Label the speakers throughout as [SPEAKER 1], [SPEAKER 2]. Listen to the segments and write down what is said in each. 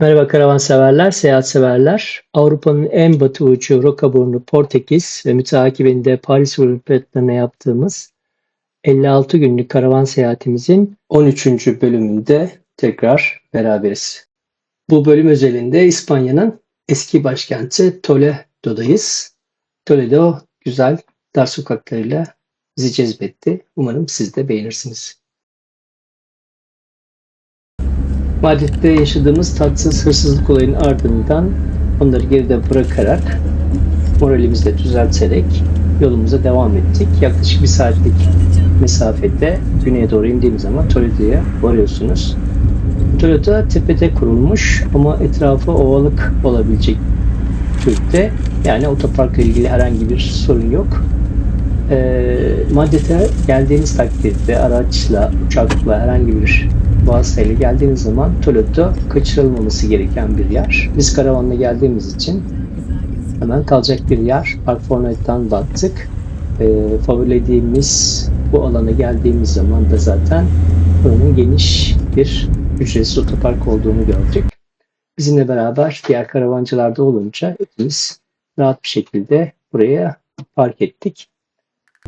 [SPEAKER 1] Merhaba karavanseverler, seyahatseverler. Avrupa'nın en batı ucu Rocaburnu, Portekiz ve müteakibinde Paris Hürriyetlerine yaptığımız 56 günlük karavan seyahatimizin 13. bölümünde tekrar beraberiz. Bu bölüm özelinde İspanya'nın eski başkenti Toledo'dayız. Toledo güzel dar sokaklarıyla bizi cezbetti. Umarım siz de beğenirsiniz. Madrid'de yaşadığımız tatsız hırsızlık olayının ardından onları geride bırakarak moralimizi de düzelterek yolumuza devam ettik. Yaklaşık bir saatlik mesafede güneye doğru indiğimiz zaman Toledo'ya varıyorsunuz. Toledo tepede kurulmuş ama etrafı ovalık olabilecek türde. Yani otoparkla ilgili herhangi bir sorun yok. E, Madrid'e geldiğiniz takdirde araçla, uçakla herhangi bir vasıtayla geldiğiniz zaman Toledo kaçırılmaması gereken bir yer. Biz karavanla geldiğimiz için hemen kalacak bir yer. Park Fortnite'dan baktık. E, favorilediğimiz bu alana geldiğimiz zaman da zaten buranın geniş bir ücretsiz otopark olduğunu gördük. Bizimle beraber diğer karavancılar da olunca hepimiz rahat bir şekilde buraya park ettik.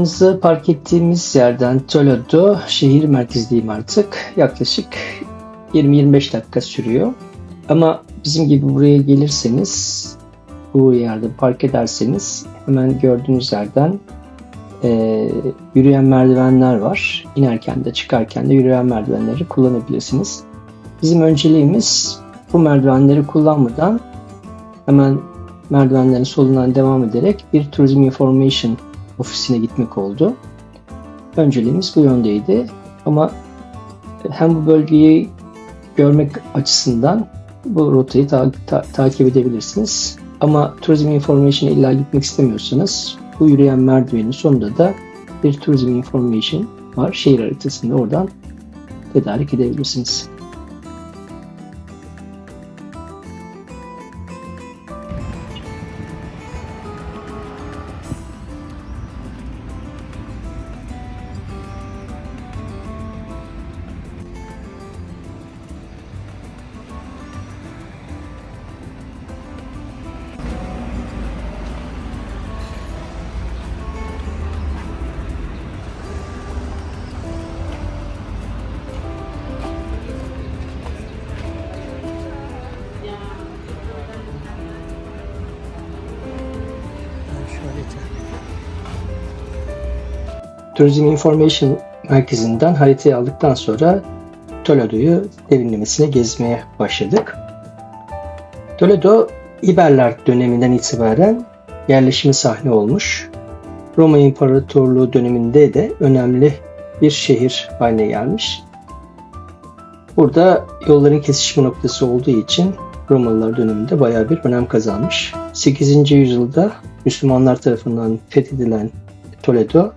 [SPEAKER 1] Karavanımızı park ettiğimiz yerden Toledo şehir merkezindeyim artık. Yaklaşık 20-25 dakika sürüyor. Ama bizim gibi buraya gelirseniz bu yerde park ederseniz hemen gördüğünüz yerden e, yürüyen merdivenler var. İnerken de çıkarken de yürüyen merdivenleri kullanabilirsiniz. Bizim önceliğimiz bu merdivenleri kullanmadan hemen merdivenlerin solundan devam ederek bir Tourism Information ofisine gitmek oldu. Önceliğimiz bu yöndeydi ama hem bu bölgeyi görmek açısından bu rotayı ta- ta- takip edebilirsiniz. Ama Tourism Information'a illa gitmek istemiyorsanız bu yürüyen merdivenin sonunda da bir Tourism Information var. Şehir haritasını oradan tedarik edebilirsiniz. Tourism Information merkezinden haritayı aldıktan sonra Toledo'yu derinlemesine gezmeye başladık. Toledo İberler döneminden itibaren yerleşimi sahne olmuş. Roma İmparatorluğu döneminde de önemli bir şehir haline gelmiş. Burada yolların kesişme noktası olduğu için Romalılar döneminde bayağı bir önem kazanmış. 8. yüzyılda Müslümanlar tarafından fethedilen Toledo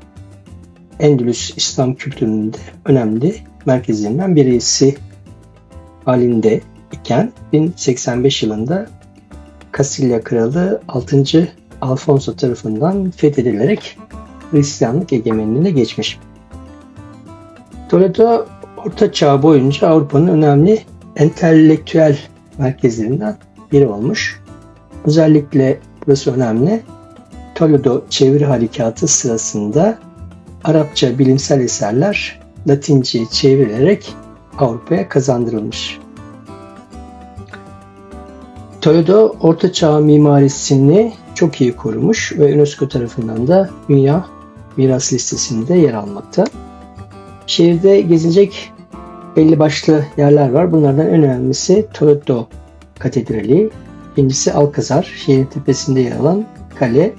[SPEAKER 1] Endülüs İslam kültürünün de önemli merkezlerinden birisi halinde iken 1085 yılında Kastilya Kralı 6. Alfonso tarafından fethedilerek Hristiyanlık egemenliğine geçmiş. Toledo Orta Çağ boyunca Avrupa'nın önemli entelektüel merkezlerinden biri olmuş. Özellikle burası önemli. Toledo çeviri harekatı sırasında Arapça bilimsel eserler Latince'ye çevrilerek Avrupa'ya kazandırılmış. Toledo Orta Çağ mimarisini çok iyi korumuş ve UNESCO tarafından da Dünya Miras Listesi'nde yer almakta. Şehirde gezilecek belli başlı yerler var. Bunlardan en önemlisi Toledo Katedrali, ikincisi Alcazar, şehrin tepesinde yer alan kale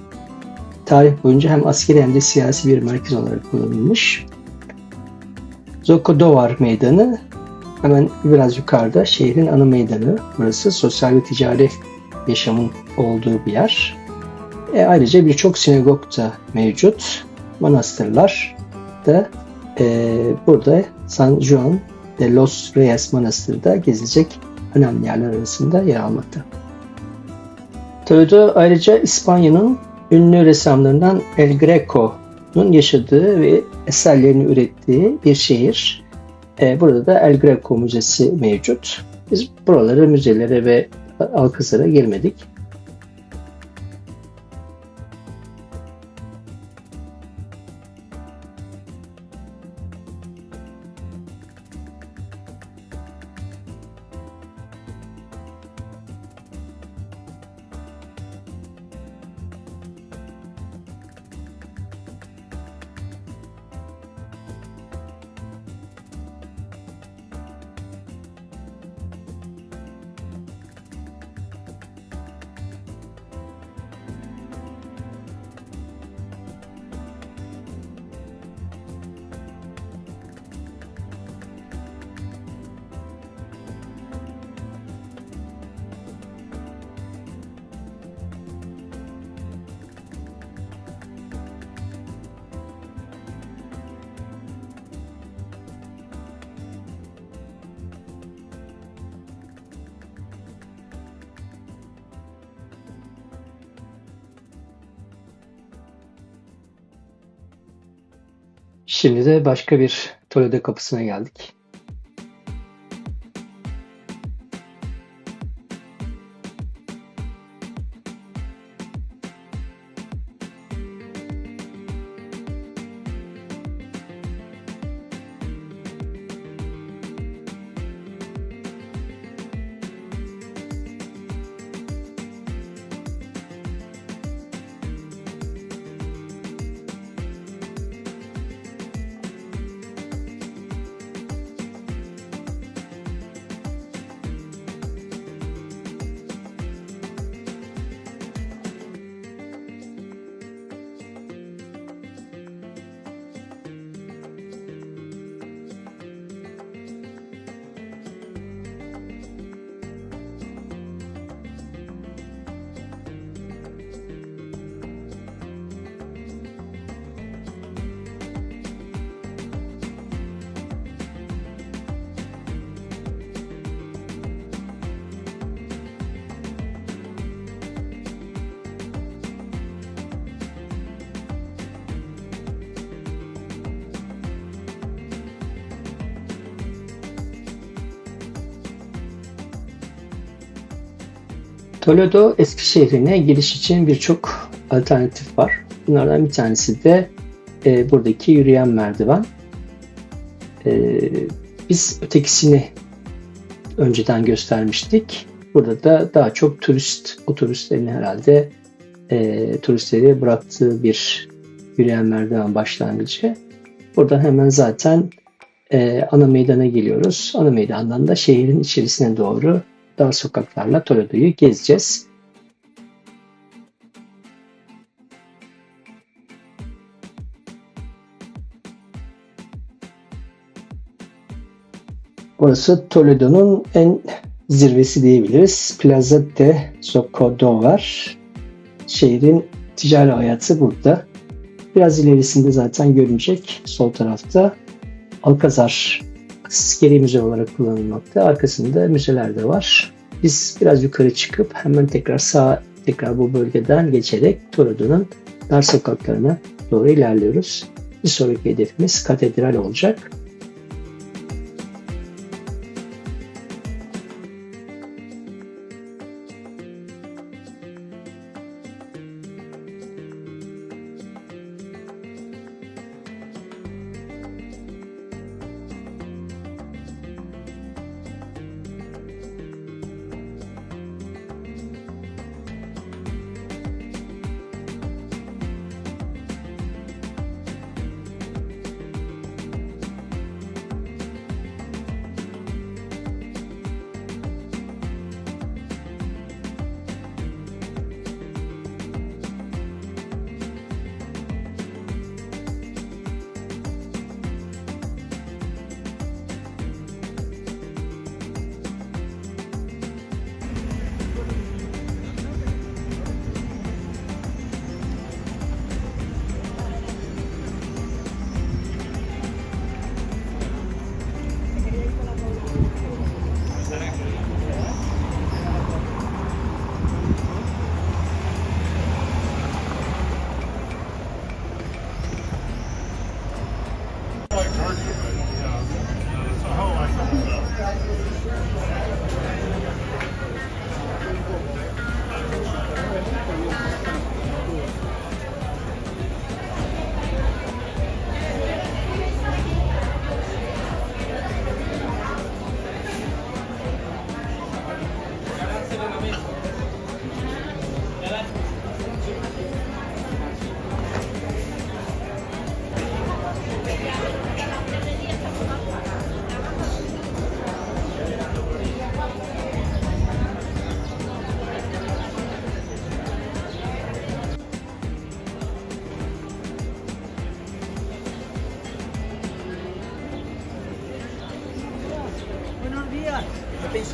[SPEAKER 1] tarih boyunca hem askeri hem de siyasi bir merkez olarak kullanılmış. Zokodovar Meydanı hemen biraz yukarıda şehrin ana meydanı. Burası sosyal ve ticari yaşamın olduğu bir yer. E, ayrıca birçok sinagog da mevcut. Manastırlar da e, burada San Juan de los Reyes Manastırı da gezilecek önemli yerler arasında yer almakta. Toledo ayrıca İspanya'nın ünlü ressamlarından El Greco'nun yaşadığı ve eserlerini ürettiği bir şehir. E, burada da El Greco Müzesi mevcut. Biz buralara, müzelere ve Alcazar'a girmedik. Şimdi de başka bir Toledo kapısına geldik. Toledo eski şehrine giriş için birçok alternatif var. Bunlardan bir tanesi de e, buradaki yürüyen merdiven. E, biz ötekisini önceden göstermiştik. Burada da daha çok turist, o turistlerin herhalde e, turistleri bıraktığı bir yürüyen merdiven başlangıcı. Buradan hemen zaten e, ana meydana geliyoruz. Ana meydandan da şehrin içerisine doğru dar sokaklarla Toledo'yu gezeceğiz. Burası Toledo'nun en zirvesi diyebiliriz. Plaza de Zocodo var. Şehrin ticari hayatı burada. Biraz ilerisinde zaten görünecek sol tarafta Alcazar askeri müze olarak kullanılmakta. Arkasında müzeler de var. Biz biraz yukarı çıkıp hemen tekrar sağ tekrar bu bölgeden geçerek Toledo'nun dar sokaklarına doğru ilerliyoruz. Bir sonraki hedefimiz katedral olacak.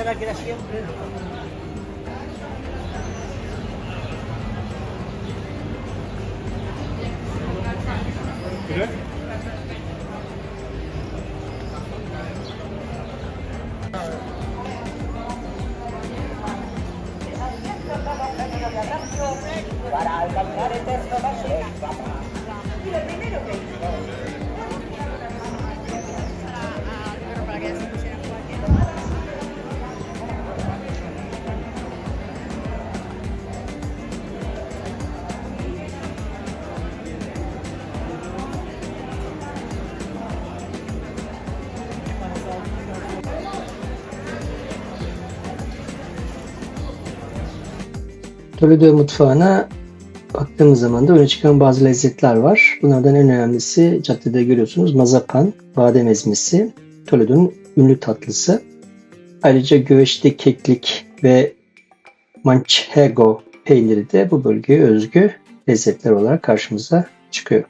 [SPEAKER 2] Pensaba que era siempre.
[SPEAKER 1] Toledo mutfağına baktığımız zaman da öne çıkan bazı lezzetler var. Bunlardan en önemlisi caddede görüyorsunuz mazapan, badem ezmesi, Toledo'nun ünlü tatlısı. Ayrıca güveçte keklik ve manchego peyniri de bu bölgeye özgü lezzetler olarak karşımıza çıkıyor.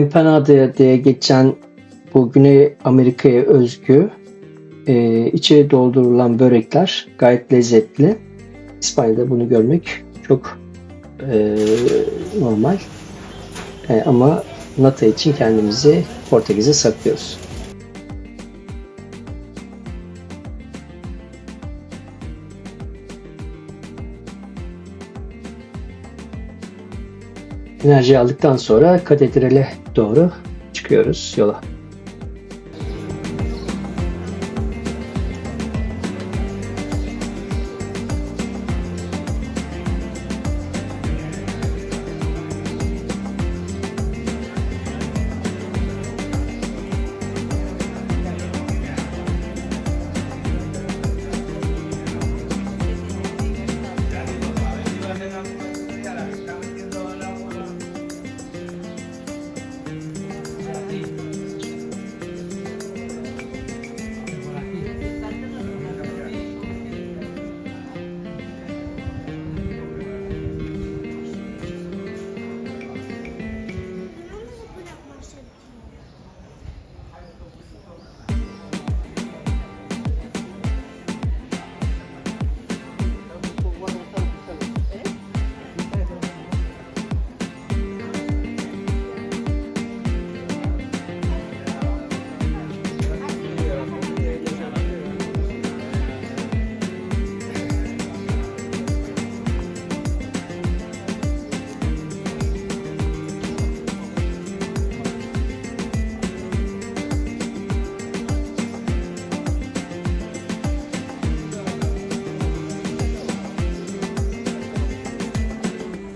[SPEAKER 1] Empanada diye geçen bu Güney Amerika'ya özgü e, içeri doldurulan börekler gayet lezzetli. İspanya'da bunu görmek çok e, normal. E, ama nata için kendimizi Portekiz'e saklıyoruz. Enerji aldıktan sonra katedrale doğru çıkıyoruz yola.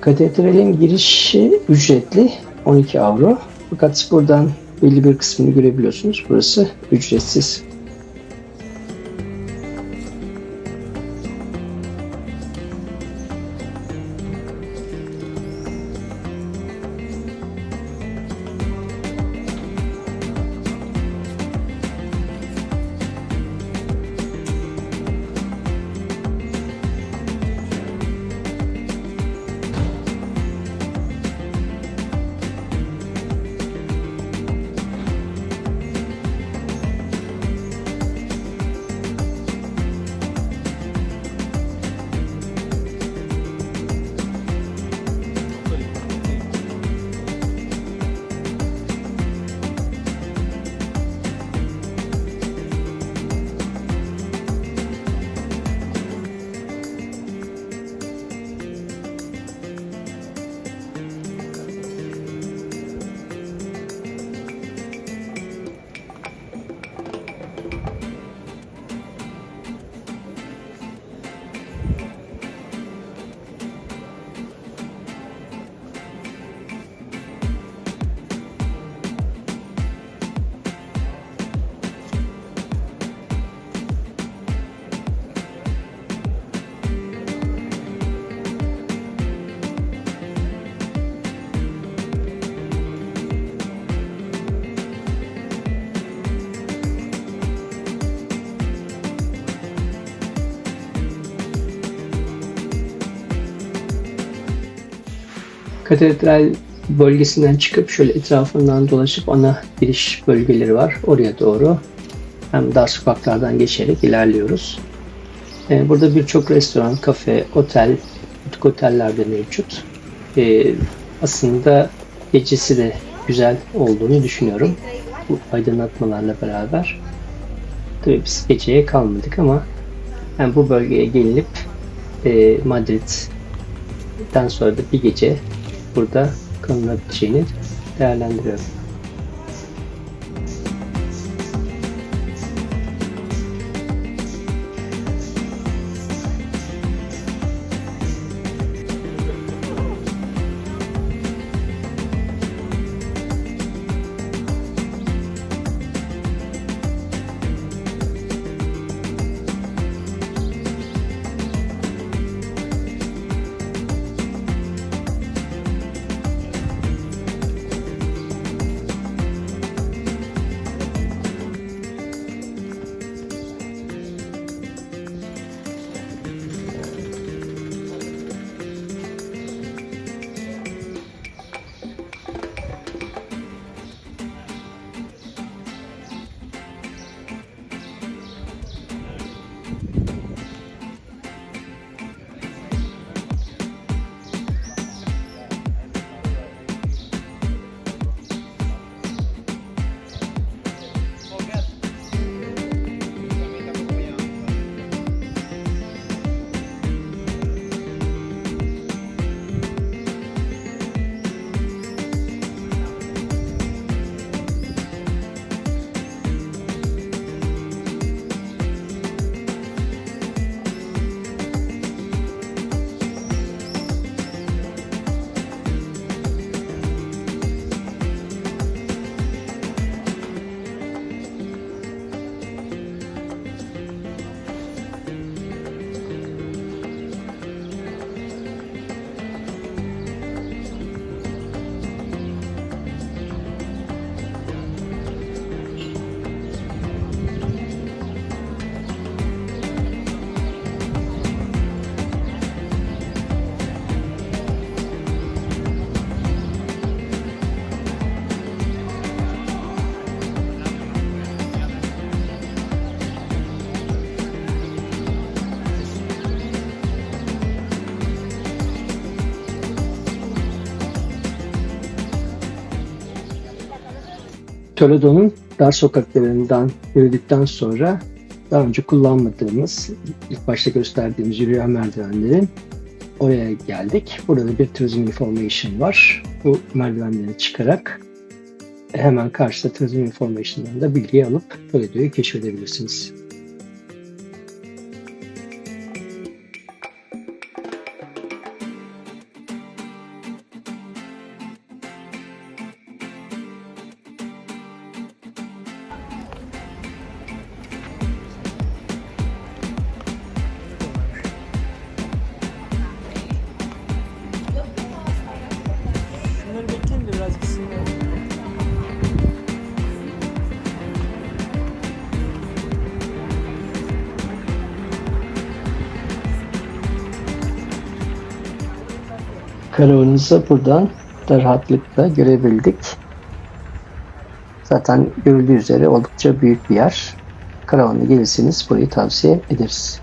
[SPEAKER 1] Katedralin girişi ücretli 12 avro. Fakat buradan belli bir kısmını görebiliyorsunuz. Burası ücretsiz. Katedral bölgesinden çıkıp şöyle etrafından dolaşıp ana giriş bölgeleri var. Oraya doğru hem dar sokaklardan geçerek ilerliyoruz. Ee, Burada birçok restoran, kafe, otel, butik oteller de mevcut. Ee, Aslında gecesi de güzel olduğunu düşünüyorum. Bu aydınlatmalarla beraber. Tabii biz geceye kalmadık ama yani bu bölgeye gelinip e, Madrid'den sonra da bir gece burada kalınabileceğini değerlendiriyorum. Toledo'nun dar sokaklarından yürüdükten sonra daha önce kullanmadığımız, ilk başta gösterdiğimiz yürüyen merdivenlerin oraya geldik. Burada da bir Tourism Information var. Bu merdivenleri çıkarak hemen karşıda Tourism Information'dan da bilgi alıp Toledo'yu keşfedebilirsiniz. Karavanımızı buradan da rahatlıkla görebildik. Zaten görüldüğü üzere oldukça büyük bir yer. Karavanla gelirseniz burayı tavsiye ederiz.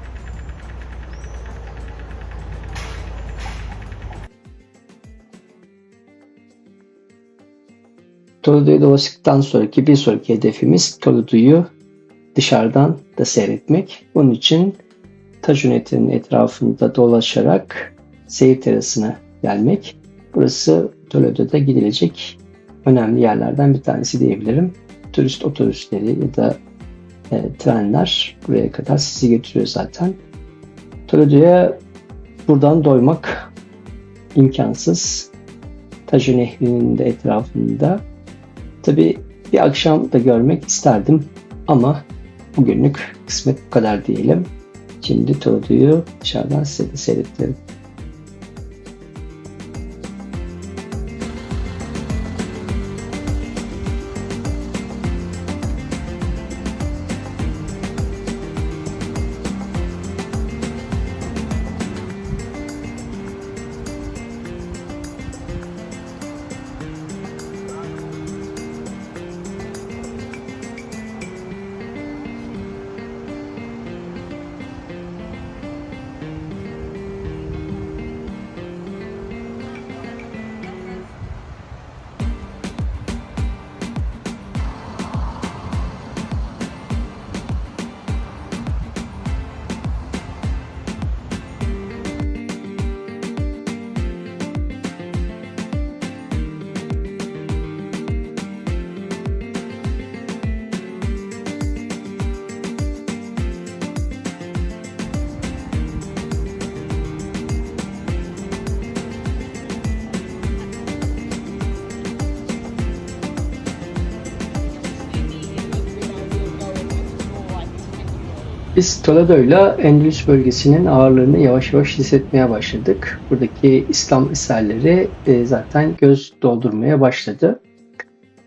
[SPEAKER 1] Toledo'yu dolaştıktan sonraki bir sonraki hedefimiz Toledo'yu dışarıdan da seyretmek. Bunun için Tajunet'in etrafında dolaşarak seyir terasına gelmek. Burası Toledo'da gidilecek önemli yerlerden bir tanesi diyebilirim. Turist otobüsleri ya da e, trenler buraya kadar sizi götürüyor zaten. Toledo'ya buradan doymak imkansız. Taju Nehri'nin de etrafında. Tabi bir akşam da görmek isterdim ama bugünlük kısmet bu kadar diyelim. Şimdi Toledo'yu dışarıdan size de seyrettirelim. Biz Toledo'yla Endülüs bölgesinin ağırlığını yavaş yavaş hissetmeye başladık. Buradaki İslam eserleri e, zaten göz doldurmaya başladı.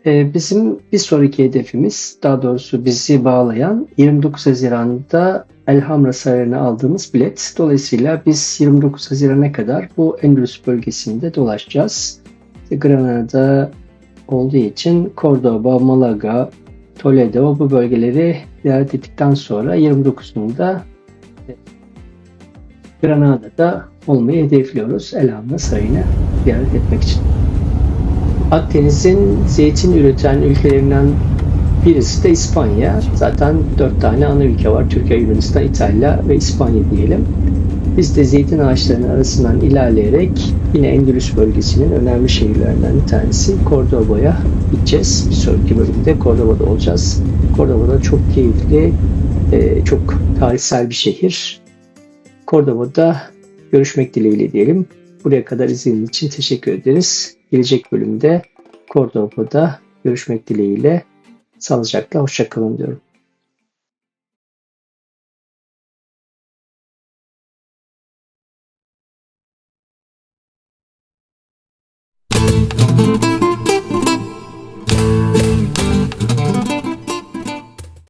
[SPEAKER 1] E, bizim bir sonraki hedefimiz, daha doğrusu bizi bağlayan 29 Haziran'da Elhamra Sarayı'na aldığımız bilet. Dolayısıyla biz 29 Haziran'a kadar bu Endülüs bölgesinde dolaşacağız. Granada olduğu için Cordoba, Malaga, Toledo bu bölgeleri ziyaret ettikten sonra 29'unda Granada'da olmayı hedefliyoruz. Elhamra Sarayı'nı ziyaret etmek için. Akdeniz'in zeytin üreten ülkelerinden birisi de İspanya. Zaten dört tane ana ülke var. Türkiye, Yunanistan, İtalya ve İspanya diyelim. Biz de zeytin ağaçlarının arasından ilerleyerek yine Endülüs bölgesinin önemli şehirlerinden bir tanesi Cordoba'ya gideceğiz. Bir sonraki bölümde Cordoba'da olacağız. Cordoba'da çok keyifli, e, çok tarihsel bir şehir. Cordoba'da görüşmek dileğiyle diyelim. Buraya kadar izlediğiniz için teşekkür ederiz. Gelecek bölümde Cordoba'da görüşmek dileğiyle sağlıcakla hoşçakalın diyorum.